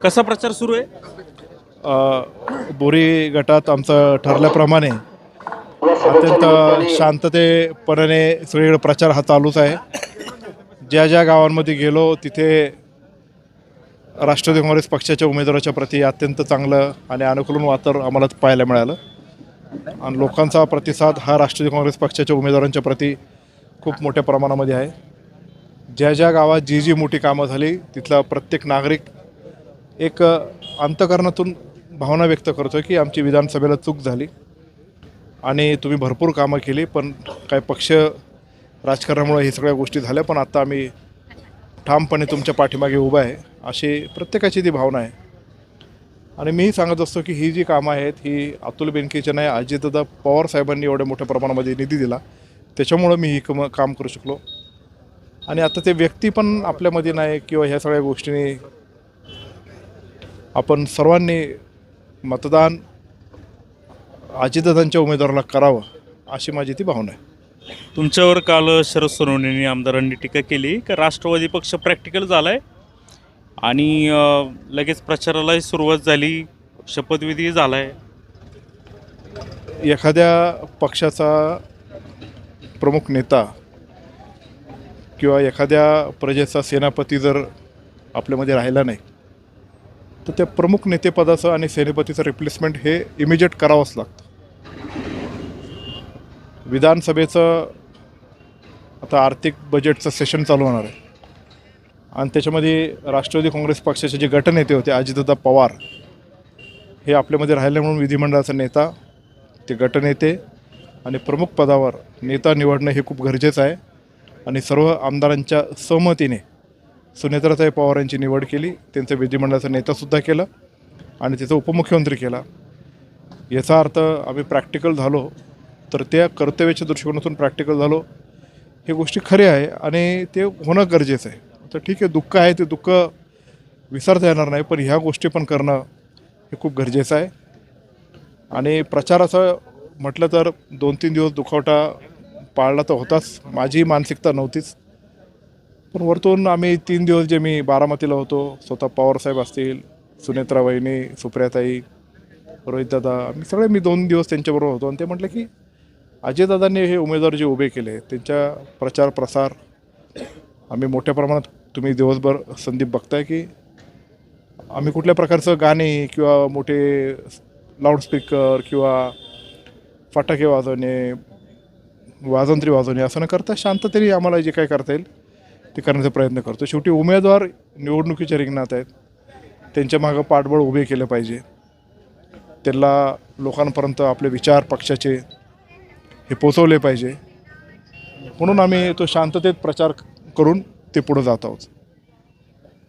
कसा प्रचार सुरू आहे? बोरी गटात आमचं ठरल्याप्रमाणे अत्यंत शांततेपणाने सगळीकडे प्रचार हा चालूच आहे. ज्या ज्या गावांमध्ये गेलो तिथे राष्ट्रवादी काँग्रेस पक्षाच्या उमेदवाराच्या प्रती अत्यंत चांगलं आणि अनुकूलन वातावरण आम्हाला पाहायला मिळालं. आणि लोकांचा प्रतिसाद हा राष्ट्रवादी काँग्रेस पक्षाच्या उमेदवारांच्या प्रती खूप मोठ्या प्रमाणामध्ये आहे. ज्या ज्या गावात जी जी मोठी कामं झाली तिथला प्रत्येक नागरिक एक अंतकरणातून भावना व्यक्त करतो की आमची विधानसभेला चूक झाली आणि तुम्ही भरपूर कामं केली पण काय पक्ष राजकारणामुळे हे सगळ्या गोष्टी झाल्या पण आता आम्ही ठामपणे तुमच्या पाठीमागे उभा आहे अशी प्रत्येकाची ती भावना आहे. आणि मीही सांगत असतो की ही जी कामं आहेत ही अतुल बेनकेच्या नाही अजितदादा पवार साहेबांनी एवढ्या मोठ्या प्रमाणामध्ये निधी दिला त्याच्यामुळं मी ही कम काम करू शकलो. आणि आता ते व्यक्ती पण आपल्यामध्ये नाही किंवा ह्या सगळ्या गोष्टींनी आपण सर्वांनी मतदान अजितदादांच्या उमेदवाराला करावं अशी माझी ती भावना आहे. तुमच्यावर काल शरद सोनवणेंनी आमदारांनी टीका केली की राष्ट्रवादी पक्ष प्रॅक्टिकल झालाय आणि अं, लगेच प्रचारालाही सुरुवात झाली शपथविधी झालाय. एखाद्या पक्षाचा प्रमुख नेता किंवा एखाद्या प्रजेचा सेनापती जर आपल्यामध्ये राहिला नाही तर त्या प्रमुख नेतेपदाचं आणि सेनापतीचं रिप्लेसमेंट हे इमिजिएट करावंच लागतं. विधानसभेचं आता आर्थिक बजेटचं सेशन चालू होणार आहे. आणि त्याच्यामध्ये राष्ट्रवादी काँग्रेस पक्षाचे जे गटनेते होते अजितदादा पवार हे आपल्यामध्ये राहिले म्हणून विधिमंडळाचा नेता ते गटनेते आणि प्रमुख पदावर नेता निवडणं हे खूप गरजेचं आहे. आणि सर्व आमदारांच्या सहमतीने सुनेत्राताई पवार यांची निवड केली त्यांचं विधिमंडळाचा नेतासुद्धा केलं आणि त्याचं उपमुख्यमंत्री केला. याचा अर्थ आम्ही प्रॅक्टिकल झालो तर त्या कर्तव्याच्या दृष्टिकोनातून प्रॅक्टिकल झालो. हे गोष्टी खरे आहे आणि ते होणं गरजेचं आहे. तर ठीक आहे दुःख आहे ते दुःख विसरता येणार नाही पण ह्या गोष्टी पण करणं हे खूप गरजेचं आहे. आणि प्रचाराचं म्हटलं तर दोन तीन दिवस दुखावटा पाळला तर होताच माझी मानसिकता नव्हतीच. पण वरतून आम्ही तीन दिवस जे मी बारामतीला होतो स्वतः पवारसाहेब असतील सुनेत्रा वहिनी सुप्रियाताई रोहितदादा आम्ही सगळे मी दोन दिवस त्यांच्याबरोबर होतो. आणि ते म्हटलं की अजयदादांनी हे उमेदवार जे उभे केले त्यांच्या प्रचार प्रसार आम्ही मोठ्या प्रमाणात तुम्ही दिवसभर संदीप बघताय की आम्ही कुठल्या प्रकारचं गाणे किंवा मोठे लाऊडस्पीकर किंवा फटाके वाजवणे वाजंत्री वाजवणे असं न करता शांततेने आम्हाला जे काय करता येईल ते करण्याचा प्रयत्न करतो. शेवटी उमेदवार निवडणुकीच्या रिंगणात आहेत. त्यांच्या मागं पाठबळ उभे केलं पाहिजे. त्यांना लोकांपर्यंत आपले विचार पक्षाचे हे पोचवले पाहिजे. म्हणून आम्ही तो शांततेत प्रचार करून ते पुढं जात आहोत.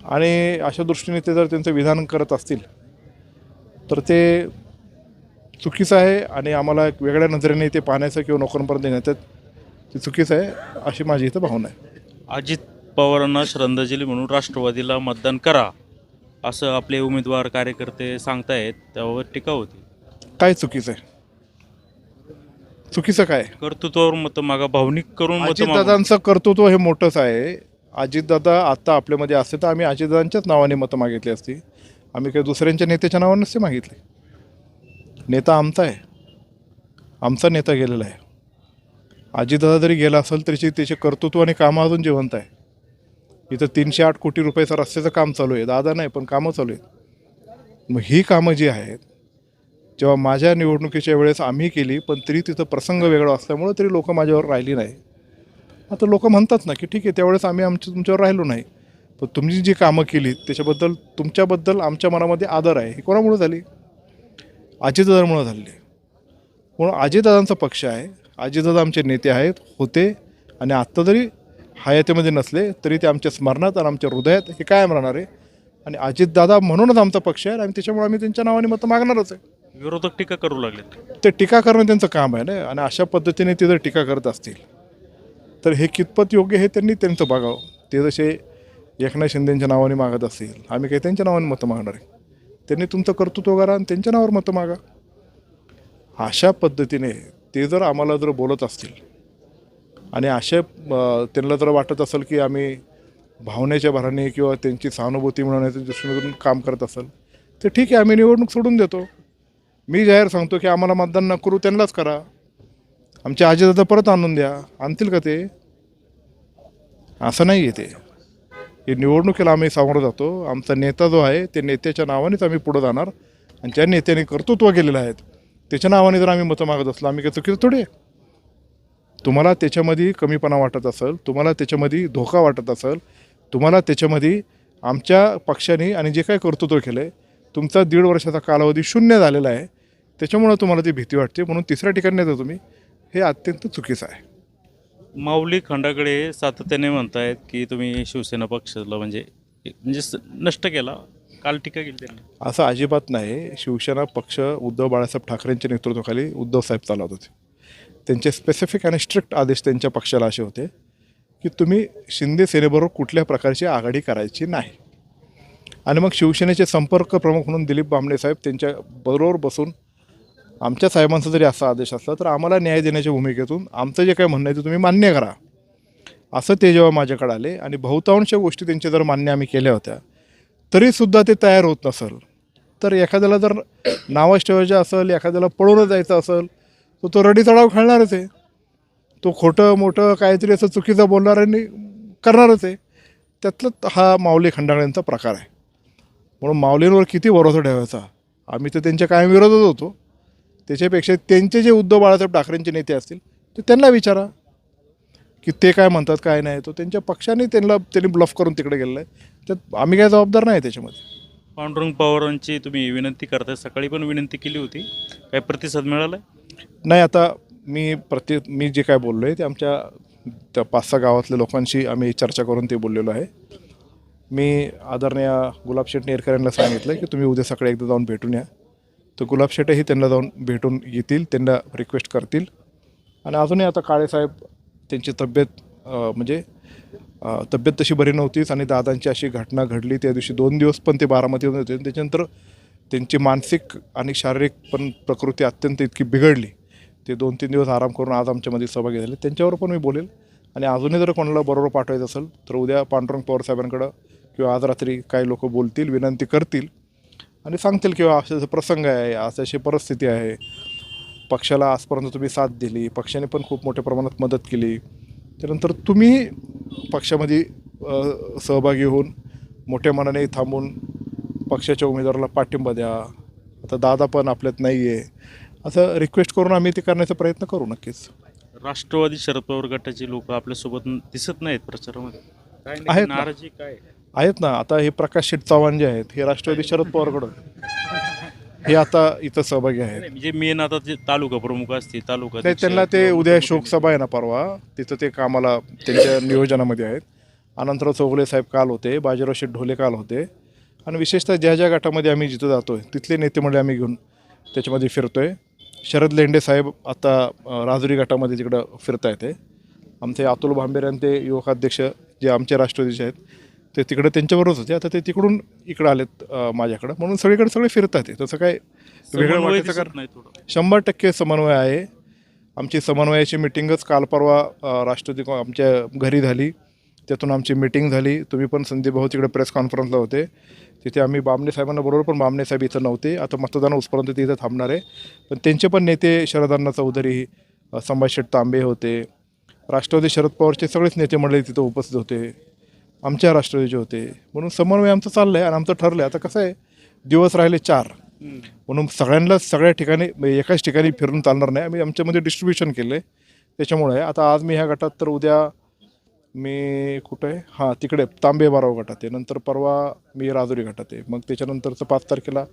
आणि अशा दृष्टीने ते जर त्यांचं विधान करत असतील तर ते चुकीचं आहे आणि आम्हाला एक वेगळ्या नजरेने ते पाहण्याचं किंवा नोकरांपर्यंत नेण्याचं ते चुकीचं आहे अशी माझी इथं भावना आहे. अजित पवारांना श्रद्धांजली म्हणून राष्ट्रवादीला मतदान करा असं आपले उमेदवार कार्यकर्ते सांगतायत त्यावर टीका होती. काय चुकीचं आहे? चुकीचं काय? कर्तृत्वावर मत मागा भावनिक करून मत अजितदादांचं कर्तृत्व हे मोठंच आहे. अजितदादा आत्ता आपल्यामध्ये असते तर आम्ही अजितदादांच्याच नावाने मतं मागितली असती. आम्ही काही दुसऱ्यांच्या नेत्याच्या नावाने नसते मागितले. नेता आमचा आहे. आमचा नेता गेलेला आहे. अजितदादा जरी गेला असेल तरी त्याचे कर्तृत्व आणि कामं अजून जिवंत आहे. इथं तीनशे आठ कोटी रुपयाचं रस्त्याचं काम चालू आहे. दादा नाही पण कामं चालू आहेत. मग ही कामं जी आहेत जेव्हा माझ्या निवडणुकीच्या वेळेस आम्ही केली पण तरी तिथं प्रसंग वेगळा असल्यामुळं तरी लोकं माझ्यावर राहिली नाही. आता लोकं म्हणतात ना की ठीक आहे त्यावेळेस आम्ही आमच्या तुमच्यावर राहिलो नाही. पण तुम्ही जी कामं केली त्याच्याबद्दल तुमच्याबद्दल आमच्या मनामध्ये आदर आहे. ही कोणामुळे झाली? अजितदादांमुळे झालेली म्हणून अजितदादांचा पक्ष आहे. अजितदादा आमचे नेते आहेत होते आणि आत्ता जरी हयातीमध्ये नसले तरी ते आमच्या स्मरणात आणि आमच्या हृदयात हे कायम राहणार आहे. आणि अजितदादा म्हणूनच आमचा पक्ष आहे आणि त्याच्यामुळे आम्ही त्यांच्या नावाने मतं मागणारच आहे. विरोधक टीका करू लागलेत ते टीका करणं त्यांचं काम आहे ना? आणि अशा पद्धतीने ते जर टीका करत असतील तर हे कितपत योग्य हे त्यांनी त्यांचं बघावं. ते जसे एकनाथ शिंदेच्या नावाने मागत असतील आम्ही काही त्यांच्या नावाने मतं मागणार आहे. त्यांनी तुमचं कर्तृत्व करा आणि त्यांच्या नावावर मतं मागा. अशा पद्धतीने ते जर आम्हाला जर बोलत असतील आणि असे त्यांना जर वाटत असेल की आम्ही भावनेच्या भराने किंवा त्यांची सहानुभूती मिळवण्याच्या दृष्टीने काम करत असेल तर ठीक आहे आम्ही निवडणूक सोडून देतो. मी जाहीर सांगतो की आम्हाला मतदान न करू त्यांनाच करा. आमचे आजीदादा परत आणून द्या. आणतील का ते? असं नाही आहे ते. हे निवडणुकीला आम्ही सामोरं जातो. आमचा नेता जो आहे ते नेत्याच्या नावानेच आम्ही पुढं जाणार. आणि ज्या नेत्याने कर्तृत्व केलेलं आहे त्याच्या नावाने जर आम्ही मतं मागत असलो आम्ही काय चुकीचं थोडे तुम्हाला त्याच्यामध्ये कमीपणा वाटत असेल तुम्हाला त्याच्यामध्ये धोका वाटत असेल तुम्हाला त्याच्यामध्ये आमच्या पक्षाने आणि जे काय कर्तृत्व केलं आहे तुमचा दीड वर्षाचा कालावधी शून्य झालेला आहे त्याच्यामुळं तुम्हाला ती भीती वाटते. म्हणून तिसऱ्या ठिकाणी येतो तुम्ही हे अत्यंत चुकीचं आहे. माऊली खंडाकडे सातत्याने म्हणतायत की तुम्ही शिवसेना पक्षाला म्हणजे म्हणजे स- नष्ट केला. काल टीका केली त्यांनी. असं अजिबात नाही. शिवसेना पक्ष उद्धव बाळासाहेब ठाकरेंच्या नेतृत्वाखाली उद्धव साहेब चालवत होते. त्यांचे स्पेसिफिक आणि स्ट्रिक्ट आदेश त्यांच्या पक्षाला असे होते की तुम्ही शिंदे सेनेबरोबर कुठल्या प्रकारची आघाडी करायची नाही. आणि मग शिवसेनेचे संपर्क प्रमुख म्हणून दिलीप बांबणे साहेब त्यांच्या बरोबर बसून आमच्या साहेबांचा जरी असा आदेश असला तर आम्हाला न्याय देण्याच्या भूमिकेतून आमचं जे काय म्हणणं आहे ते तुम्ही मान्य करा. असं ते जेव्हा माझ्याकडे आले आणि बहुतांश गोष्टी त्यांच्या जर मान्य आम्ही केल्या होत्या तरीसुद्धा ते तयार होत नसेल. तर एखाद्याला जर नावाज ठेवायचं असेल एखाद्याला पळून जायचं असेल तर तो रडी चढाव खेळणारच आहे. तो खोटं मोठं काहीतरी असं चुकीचं बोलणार आणि करणारच आहे. त्यातलं हा माऊली खंडाळ्यांचा प्रकार आहे. म्हणून माऊलींवर किती भरोसा ठेवायचा? आम्ही तर त्यांच्या कायम विरोधच होतो. त्याच्यापेक्षा त्यांचे जे उद्धव बाळासाहेब ठाकरेंचे नेते असतील ते त्यांना विचारा. की ते काय म्हणतात काय नाही तो त्यांच्या पक्षाने त्यांना त्यांनी ब्लफ करून तिकडे गेलेलं आहे. त्यात आम्ही काय जबाबदार नाही त्याच्यामध्ये. पांडुरंग पवारांची तुम्ही विनंती करताय सकाळी पण विनंती केली होती. काय प्रतिसाद मिळाला नाही आता मी प्रति मी जे काय बोललो आहे ते आमच्या त्या पाच सहा गावातल्या लोकांशी आम्ही चर्चा करून ते बोललेलो आहे. मी आदरणीय गुलाबशेठ नेरकर यांना सांगितलं की तुम्ही उद्या सकाळी एकदा जाऊन भेटून या. तर गुलाबशेठही त्यांना जाऊन भेटून येतील त्यांना रिक्वेस्ट करतील. आणि अजूनही आता काळेसाहेब त्यांची तब्येत म्हणजे तब्येत तशी बरी नव्हतीच आणि दादांची अशी घटना घडली. त्या दिवशी दोन दिवस पण ते बारामतीमध्ये होते आणि त्याच्यानंतर त्यांची मानसिक आणि शारीरिक पण प्रकृती अत्यंत इतकी बिघडली. ते दोन तीन दिवस आराम करून आज आमच्यामध्ये सहभागी झाले. त्यांच्यावर पण मी बोलेल. आणि अजूनही जर कोणाला बरोबर पाठवायचं असेल तर उद्या पांडुरंग पवार साहेबांकडं किंवा आज रात्री काही लोक बोलतील विनंती करतील आणि सांगतील किंवा असे प्रसंग आहे असं अशी परिस्थिती आहे. पक्षाला आजपर्यंत तुम्ही साथ दिली पक्षाने पण खूप मोठ्या प्रमाणात मदत केली. त्यानंतर तुम्ही पक्षामध्ये सहभागी होऊन मोठ्या मनाने थांबून पक्षाच्या उमेदवाराला पाठिंबा द्या. आता दादा पण आपल्यात नाही आहे असं रिक्वेस्ट करून आम्ही ते करण्याचा प्रयत्न करू नक्कीच. राष्ट्रवादी शरद पवार गटाचे लोक आपल्यासोबत दिसत नाहीत प्रचारामध्ये. आहेत ना. नाराजी काय? आहेत ना. आता हे प्रकाश शेठ चव्हाण जे आहेत हे राष्ट्रवादी शरद पवारकडं हे आता इथं सहभागी आहेत. नाही, म्हणजे मेन आता जे तालुका प्रमुख असते तालुका नाही त्यांना ते उद्या शोकसभा आहे ना परवा. तिथं ते कामाला त्यांच्या नियोजनामध्ये आहेत. अनंतराव चौगुले साहेब काल होते बाजीराव शेठ ढोले काल होते. आणि विशेषतः ज्या ज्या गटामध्ये आम्ही जिथं जातो आहे तिथले नेते मंडळी आम्ही घेऊन त्याच्यामध्ये फिरतो आहे शरद लेंडे साहेब आता अं, राजुरी गटामध्ये तिकडं फिरता येते आमचे अतुल भांबेर आणि ते युवकाध्यक्ष जे आमचे राष्ट्रवादीचे आहेत ते तिकडे त्यांच्याबरोबरच होते. आता ते तिकडून इकडं आलेत अं, माझ्याकडं. म्हणून सगळीकडे सगळे फिरतात ते तसं काय वेगळं समन्वय वाटायचं दिसत कारण नाही थोडं. शंभर टक्के समन्वय आहे. आमची समन्वयाची मिटिंगच काल परवा अ, राष्ट्रवादी काँ- आमच्या घरी झाली. त्यातून आमची मिटिंग झाली. तुम्ही पण संदीप भाऊ तिकडे प्रेस कॉन्फरन्सला होते. तिथे आम्ही बामणे साहेबांना बरोबर पण बामणे साहेब इथं नव्हते. आता मतदान उसपर्यंत ते इथं थांबणार आहे. पण त्यांचे पण नेते शरदांना चौधरी अ, संभाजी शेठ तांबे होते. राष्ट्रवादी शरद पवारचे सगळेच नेते मंडळी तिथं उपस्थित होते. आमच्या राष्ट्रवादीचे होते. म्हणून समन्वय आमचं चाललं आहे आणि आमचं ठरलं आहे आता कसं आहे दिवस राहिले चार. म्हणून सगळ्यांना सगळ्या ठिकाणी एकाच ठिकाणी फिरून चालणार नाही. आम्ही आमच्यामध्ये डिस्ट्रीब्युशन केलं आहे त्याच्यामुळे आता आज मी ह्या गटात तर उद्या मी कुठं? आहे हां तिकडे तांबे बाराव गटात आहे. नंतर परवा मी राजुरी गटात आहे. मग त्याच्यानंतरचं पाच तारखेला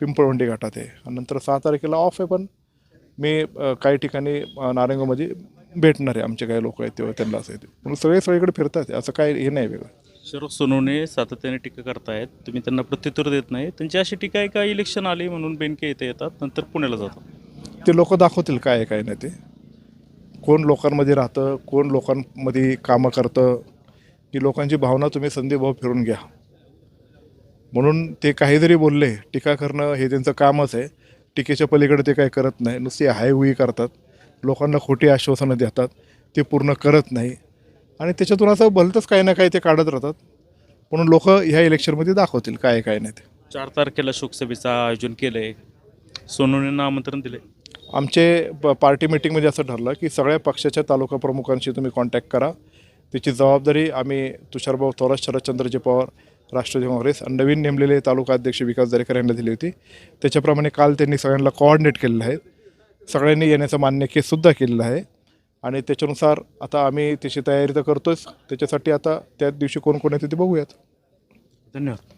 पिंपळवंडी गटात आहे. आणि नंतर सहा तारखेला ऑफ आहे पण. मी काही ठिकाणी नारंगमध्ये भेटणार आहे आमचे काही लोक आहेत तेव्हा त्यांना असं आहे ते म्हणून सगळे सगळीकडे फिरतात असं काय हे नाही वेगळं. शरद सोनवणे सातत्याने टीका करतायत. तुम्ही त्यांना प्रत्युत्तर देत नाही. त्यांची अशी टीका आहे का इलेक्शन आली म्हणून बेनके इथे येतात नंतर पुण्याला जातात? ते लोक दाखवतील काय आहे काय नाही ते. कोण लोकांमध्ये राहतं कोण लोकांमध्ये कामं करतं ही लोकांची भावना तुम्ही भाऊ फिरून घ्या. म्हणून ते काही जरी बोलले टीका करणं हे त्यांचं कामच आहे. टीकेच्या पलीकडे ते काही करत नाही. नुसती हाय हुई करतात. लोकांना खोटी आश्वासनं देतात ते पूर्ण करत नाही. आणि त्याच्यातून असं भलतंच काही ना काही ते काढत राहतात. म्हणून लोक ह्या इलेक्शनमध्ये दाखवतील काय काय नाही ते. चार तारखेला शोकसभेचं आयोजन केलं आहे सोनवणेंना आमंत्रण दिलं आमचे प पार्टी मिटिंगमध्ये असं ठरलं की सगळ्या पक्षाच्या तालुका प्रमुखांशी तुम्ही कॉन्टॅक्ट करा. त्याची जबाबदारी आम्ही तुषारभाऊ थोरात शरदचंद्रजी पवार राष्ट्रवादी काँग्रेस आणि नवीन नेमलेले तालुका अध्यक्ष विकास दरेकर यांना दिली होती. त्याच्याप्रमाणे काल त्यांनी सगळ्यांना कोऑर्डिनेट केलेलं आहे. सगळ्यांनी येण्याचं मान्य केससुद्धा केलेलं आहे. आणि त्याच्यानुसार आता आम्ही त्याची तयारी तर करतोच. त्याच्यासाठी आता त्याच दिवशी कोण कोण येते ते बघूयात. धन्यवाद.